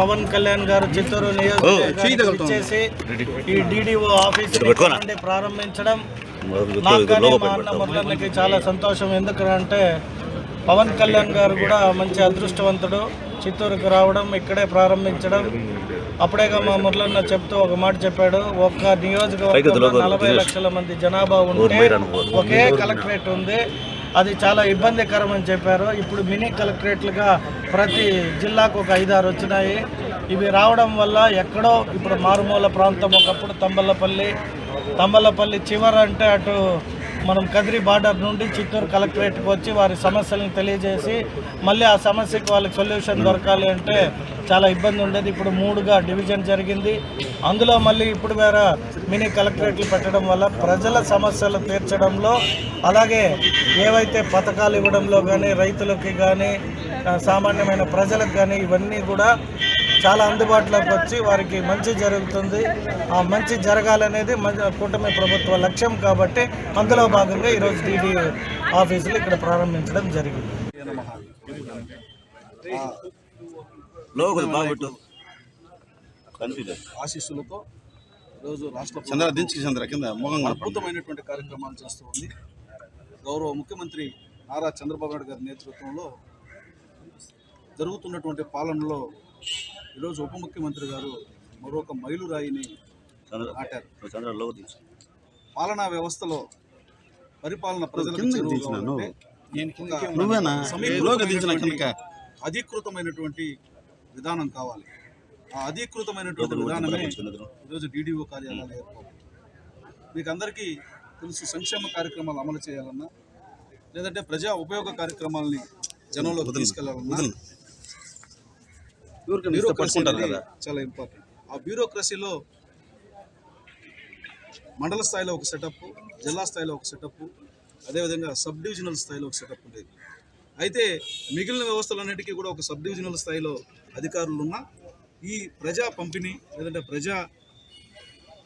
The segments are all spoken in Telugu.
పవన్ కళ్యాణ్ గారు చిత్తూరు నియోజకవర్గానికి ఇచ్చేసి ఈ డిడిఓ ఆఫీస్ నుండి ప్రారంభించడం. నాకు కానీ మా అన్న మురళన్నకి చాలా సంతోషం. ఎందుకంటే పవన్ కళ్యాణ్ గారు కూడా మంచి అదృష్టవంతుడు. చిత్తూరుకు రావడం ఇక్కడే ప్రారంభించడం. అప్పుడేగా మా మురళన్న చెప్తూ ఒక మాట చెప్పాడు. ఒక్క నియోజకవర్గంలో నలభై లక్షల మంది జనాభా ఉంటే ఒకే కలెక్టరేట్ ఉంది. అది చాలా ఇబ్బందికరం అని చెప్పారు. ఇప్పుడు మినీ కలెక్టరేట్లుగా ప్రతి జిల్లాకు ఒక ఐదారు వచ్చినాయి. ఇవి రావడం వల్ల ఎక్కడో ఇప్పుడు మారుమూల ప్రాంతం ఒకప్పుడు తంబలపల్లి తంబలపల్లి చివర అంటే అటు మనం కదిరి బార్డర్ నుండి చిత్తూరు కలెక్టరేట్కి వచ్చి వారి సమస్యలను తెలియజేసి మళ్ళీ ఆ సమస్యకి వాళ్ళకి సొల్యూషన్ దొరకాలి అంటే చాలా ఇబ్బంది ఉండేది. ఇప్పుడు మూడుగా డివిజన్ జరిగింది. అందులో మళ్ళీ ఇప్పుడు వేరే మినీ కలెక్టరేట్లు పెట్టడం వల్ల ప్రజల సమస్యలు తీర్చడంలో అలాగే ఏవైతే పథకాలు ఇవ్వడంలో కానీ రైతులకి కానీ సామాన్యమైన ప్రజలకు కానీ ఇవన్నీ కూడా చాలా అందుబాటులోకి వచ్చి వారికి మంచి జరుగుతుంది. ఆ మంచి జరగాలనేది కూటమి ప్రభుత్వ లక్ష్యం కాబట్టి అందులో భాగంగా ఈరోజు డీడీ ఆఫీసులు ఇక్కడ ప్రారంభించడం జరిగింది. ఆశీస్సులతో ఈరోజు రాష్ట్ర చంద్ర దించి చంద్ర కింద. అద్భుతమైనటువంటి కార్యక్రమాలు చేస్తూ ఉంది. గౌరవ ముఖ్యమంత్రి నారా చంద్రబాబు నాయుడు గారి నేతృత్వంలో జరుగుతున్నటువంటి పాలనలో ఈరోజు ఉప ముఖ్యమంత్రి గారు మరొక మైలురాయిని నాటారు. పాలనా వ్యవస్థలో పరిపాలన ప్రజలకు అధీకృతమైనటువంటి విధానం కావాలి. ఆ అధీకృతమైనటువంటి విధానమే ఈరోజు డీడీఓ కార్యాలయాలు ఏర్పాటు. మీకు అందరికీ తెలుసు సంక్షేమ కార్యక్రమాలు అమలు చేయాలన్నా లేదంటే ప్రజా ఉపయోగ కార్యక్రమాలని జనంలోకి తీసుకెళ్ళాలన్నా బ్యూరోక్రసీ చాలా ఇంపార్టెంట్ ఆ బ్యూరోక్రసీలో మండల స్థాయిలో ఒక సెటప్ జిల్లా స్థాయిలో ఒక సెటప్ అదేవిధంగా సబ్ డివిజనల్ స్థాయిలో ఒక సెటప్ ఉండేది. అయితే మిగిలిన వ్యవస్థలన్నిటికీ కూడా ఒక సబ్ డివిజనల్ స్థాయిలో అధికారులు ఉన్నా ఈ ప్రజా పంపిణీ లేదంటే ప్రజా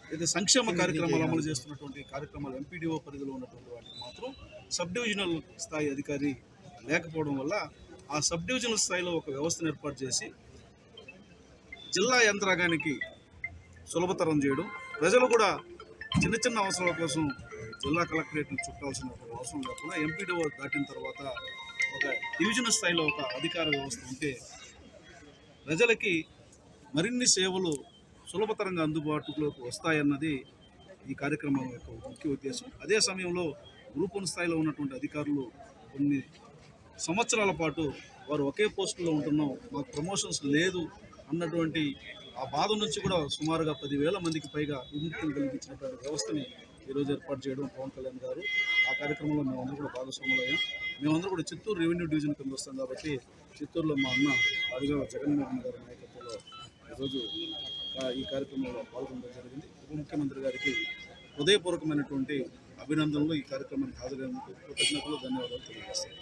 ఏదైతే సంక్షేమ కార్యక్రమాలు అమలు చేస్తున్నటువంటి కార్యక్రమాలు ఎంపీడీఓ పరిధిలో ఉన్నటువంటి వాటికి మాత్రం సబ్ డివిజనల్ స్థాయి అధికారి లేకపోవడం వల్ల ఆ సబ్ డివిజనల్ స్థాయిలో ఒక వ్యవస్థను ఏర్పాటు చేసి జిల్లా యంత్రాంగానికి సులభతరం చేయడం. ప్రజలు కూడా చిన్న చిన్న అవసరాల కోసం జిల్లా కలెక్టరేట్ని చుట్టాల్సిన అవసరం లేకుండా ఎంపీడీఓ దాటిన తర్వాత ఒక డివిజన్ స్థాయిలో ఒక అధికార వ్యవస్థ ఉంటే ప్రజలకి మరిన్ని సేవలు సులభతరంగా అందుబాటులోకి వస్తాయన్నది ఈ కార్యక్రమం యొక్క ముఖ్య ఉద్దేశం. అదే సమయంలో గ్రూప్ వన్ స్థాయిలో ఉన్నటువంటి అధికారులు కొన్ని సంవత్సరాల పాటు వారు ఒకే పోస్టులో ఉంటున్నాం మాకు ప్రమోషన్స్ లేదు అన్నటువంటి ఆ బాధ నుంచి కూడా సుమారుగా పదివేల మందికి పైగా విముక్తిని కలిగించినటువంటి వ్యవస్థని ఈరోజు ఏర్పాటు చేయడం పవన్ కళ్యాణ్ గారు. ఆ కార్యక్రమంలో మేమందరూ కూడా భాగస్వాములయ్యాం మేమందరూ కూడా చిత్తూరు రెవెన్యూ డివిజన్ కింద వస్తాం కాబట్టి చిత్తూరులో మా అన్న రాజుగారు జగన్మోహన్ గారి నాయకత్వంలో ఈరోజు ఈ కార్యక్రమంలో పాల్గొనడం జరిగింది. ఉప ముఖ్యమంత్రి గారికి హృదయపూర్వకమైనటువంటి అభినందనలు ఈ కార్యక్రమానికి హాజరైనందుకు కృతజ్ఞతలు ధన్యవాదాలు తెలియజేస్తాను